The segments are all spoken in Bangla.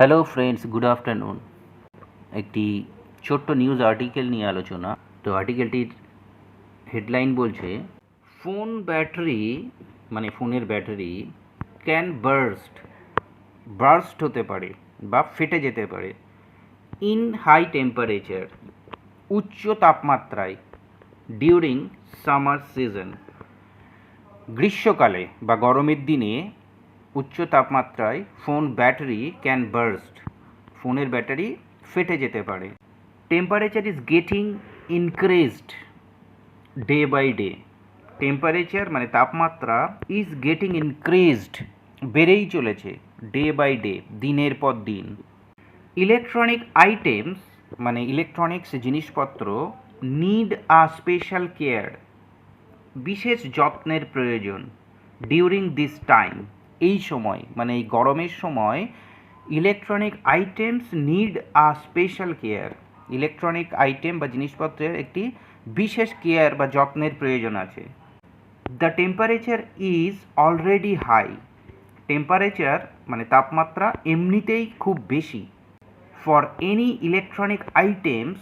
হ্যালো ফ্রেন্ডস গুড আফটারনুন একটি ছোট্ট নিউজ আর্টিকেল নিয়ে আলোচনা। তো আর্টিকেলটির হেডলাইন বলছে ফোন ব্যাটারি মানে ফোনের ব্যাটারি ক্যান বার্স্ট বার্স্ট হতে পারে বা ফেটে যেতে পারে ইন হাই টেম্পারেচার উচ্চ তাপমাত্রায় ডিউরিং সামার সিজন গ্রীষ্মকালে বা গরমের দিনে উচ্চ তাপমাত্রায় ফোন ব্যাটারি ক্যান বার্স্ট ফোনের ব্যাটারি ফেটে যেতে পারে। Temperature is getting increased day by day temperature মানে তাপমাত্রা ইজ গেটিং ইনক্রিজড বেড়েই চলেছে ডে বাই ডে দিনের পর দিন। ইলেকট্রনিক আইটেমস মানে ইলেকট্রনিক্স জিনিসপত্র নিড আ স্পেশাল কেয়ার বিশেষ যত্নের প্রয়োজন। ডিউরিং দিস টাইম এই সময় মানে এই গরমের সময় electronic items need a special care electronic item বা জিনিসপত্রের একটি বিশেষ কেয়ার বা যত্নের প্রয়োজন আছে। The temperature is already high temperature মানে তাপমাত্রা এমনিতেই খুব বেশি। ফর এনি ইলেকট্রনিক আইটেমস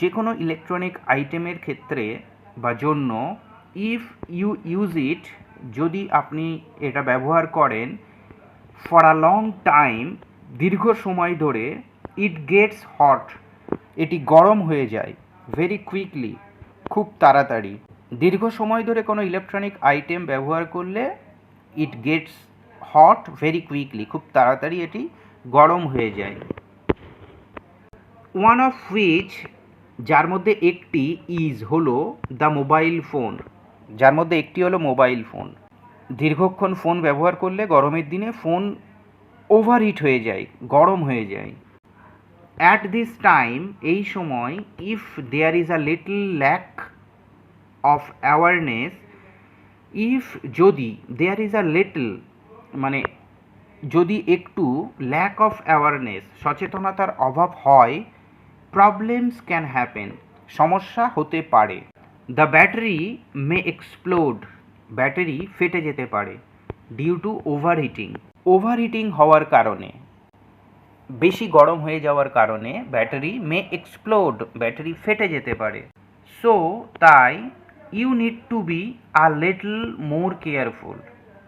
যে কোনো ইলেকট্রনিক আইটেমের ক্ষেত্রে বা জন্য ইফ ইউ ইউজ ইট যদি আপনি এটা ব্যবহার করেন ফর আ লং টাইম দীর্ঘ সময় ধরে ইট গেটস হট এটি গরম হয়ে যায় ভেরি কুইকলি খুব তাড়াতাড়ি। দীর্ঘ সময় ধরে কোনো ইলেকট্রনিক আইটেম ব্যবহার করলে it gets hot very quickly খুব তাড়াতাড়ি এটি গরম হয়ে যায়। ওয়ান অফ হুইচ যার মধ্যে একটি ইজ হলো দ্য মোবাইল ফোন যার মধ্যে একটি হলো মোবাইল ফোন। দীর্ঘক্ষণ ফোন ব্যবহার করলে গরমের দিনে ফোন ওভারহিট হয়ে যায়, গরম হয়ে যায়। অ্যাট দিস টাইম এই সময় if there is a little lack of awareness if যদি দেয়ার ইজ আ লিটল মানে যদি একটু ল্যাক অফ অ্যাওয়ারনেস সচেতনতার অভাব হয় প্রবলেমস ক্যান হ্যাপেন সমস্যা হতে পারে। The battery may explode battery ফেটে যেতে পারে ডিউ টু ওভারহিটিং ওভারহিটিং হওয়ার কারণে। বেশি গরম হয়ে যাওয়ার কারণে ব্যাটারি মে এক্সপ্লোড ব্যাটারি ফেটে যেতে পারে। সো তাই you need to be a little more careful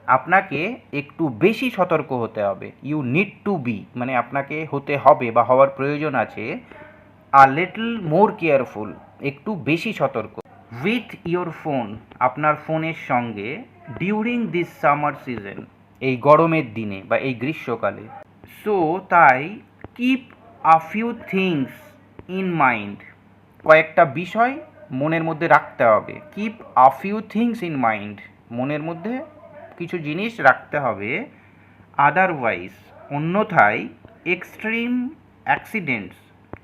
আপনাকে একটু বেশি সতর্ক হতে হবে। ইউ নিড টু বি মানে আপনাকে হতে হবে বা হওয়ার প্রয়োজন আছে। আ লিটল মোর কেয়ারফুল একটু বেশি সতর্ক। উইথ ইয়োর ফোন আপনার ফোনের সঙ্গে ডিউরিং দিস সামার সিজন এই গরমের দিনে বা এই গ্রীষ্মকালে। সো তাই keep a few things in mind কয়েকটা বিষয় মনের মধ্যে রাখতে হবে। Keep a few things in mind মনের মধ্যে কিছু জিনিস রাখতে হবে। আদারওয়াইজ অন্যথায় এক্সট্রিম অ্যাক্সিডেন্টস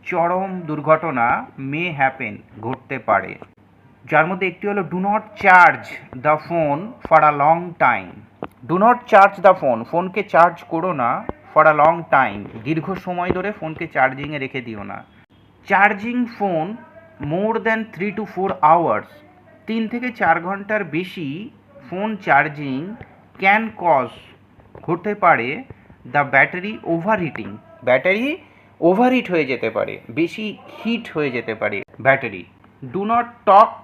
চরম দুর্ঘটনা মে হ্যাপেন ঘটতে পারে। যার মধ্যে একটি হলো do not charge the phone for a long time do not charge the phone ফোনকে charge করো না ফর আ লং টাইম দীর্ঘ সময় ধরে ফোনকে চার্জিংয়ে রেখে দিও না। Charging phone more than three to four hours তিন থেকে চার ঘণ্টার বেশি ফোন চার্জিং ক্যান কজ হতে পারে the battery overheating battery overheat হয়ে যেতে পারে, বেশি হিট হয়ে যেতে পারে ব্যাটারি ডু নট টক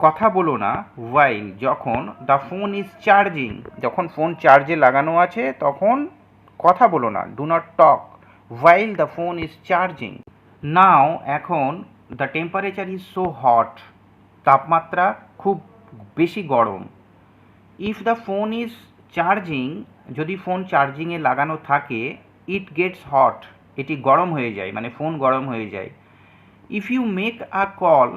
কথা বলো না ওয়াইল যখন দ্য ফোন ইজ চার্জিং যখন ফোন চার্জে লাগানো আছে, তখন কথা বলো না do not talk while the phone is charging now এখন the temperature is so hot তাপমাত্রা খুব বেশি গরম। If the phone is charging যদি ফোন চার্জিংয়ে লাগানো থাকে ইট গেটস হট এটি গরম হয়ে যায় মানে ফোন গরম হয়ে যায়। If you make a call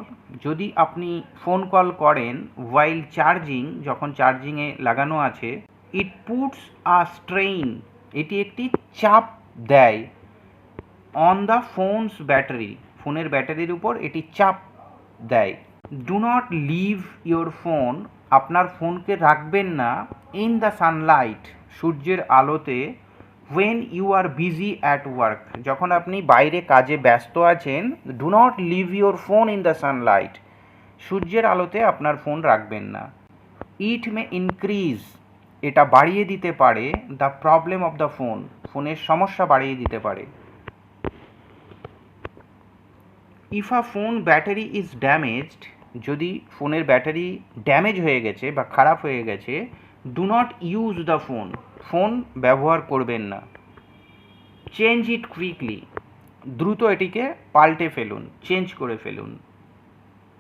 যদি আপনি ফোন কল করেন ওয়াইল চার্জিং যখন চার্জিংয়ে লাগানো আছে ইট পুটস আ স্ট্রেইন এটি একটি চাপ দেয় অন দ্য ফোনস ব্যাটারি ফোনের ব্যাটারির উপর এটি চাপ দেয়। Do not leave your phone আপনার ফোনকে রাখবেন না ইন দ্য সানলাইট সূর্যের আলোতে when you are busy at work যখন আপনি বাইরে কাজে ব্যস্ত আছেন do not leave your phone in the sunlight সূর্যের আলোতে আপনার ফোন রাখবেন না। ইট মে ইনক্রিজ এটা বাড়িয়ে দিতে পারে the problem of the phone ফোনের সমস্যা বাড়িয়ে দিতে পারে। If a phone battery is damaged যদি ফোনের ব্যাটারি ড্যামেজ হয়ে গেছে বা খারাপ হয়ে গেছে do not use the phone phone ব্যবহার করবেন না। চেঞ্জ ইট কুইকলি দ্রুত এটিকে পাল্টে ফেলুন চেঞ্জ করে ফেলুন।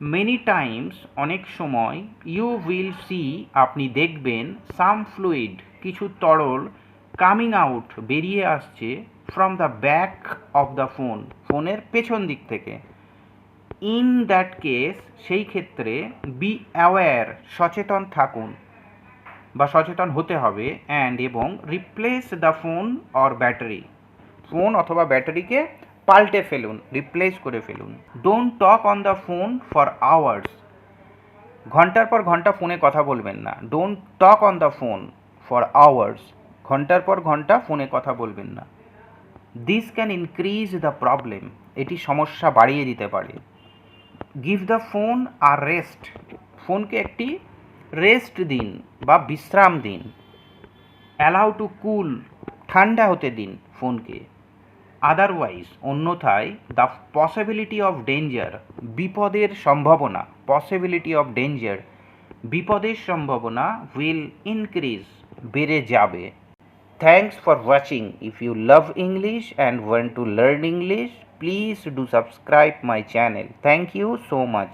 মেনি টাইমস অনেক সময় ইউ উইল সি আপনি দেখবেন সাম ফ্লুইড কিছু তরল কামিং আউট বেরিয়ে আসছে from the back of the phone ফোনের পেছন দিক থেকে। ইন দ্যাট কেস সেই ক্ষেত্রে বি অ্যাওয়্যার সচেতন থাকুন। বা সচেতন হতে হবে অ্যান্ড এবং replace the phone or battery phone অথবা ব্যাটারিকে পাল্টে ফেলুন রিপ্লেস করে ফেলুন। Don't talk on the phone for hours ঘণ্টার পর ঘণ্টা ফোনে কথা বলবেন না। Don't talk on the phone for hours ঘণ্টার পর ঘণ্টা ফোনে কথা বলবেন না। This can increase the problem এটি সমস্যা বাড়িয়ে দিতে পারে। Give the phone a rest ফোনকে একটি রেস্ট দিন বা বিশ্রাম দিন। অ্যালাউ টু কুল ঠান্ডা হতে দিন ফোনকে। আদারওয়াইজ অন্যথায় দ্য পসিবিলিটি অফ ডেঞ্জার বিপদের সম্ভাবনা পসিবিলিটি অফ ডেঞ্জার বিপদের সম্ভাবনা উইল ইনক্রিজ বেড়ে যাবে। Thanks for watching if you love English and want to learn English please do subscribe my channel thank you so much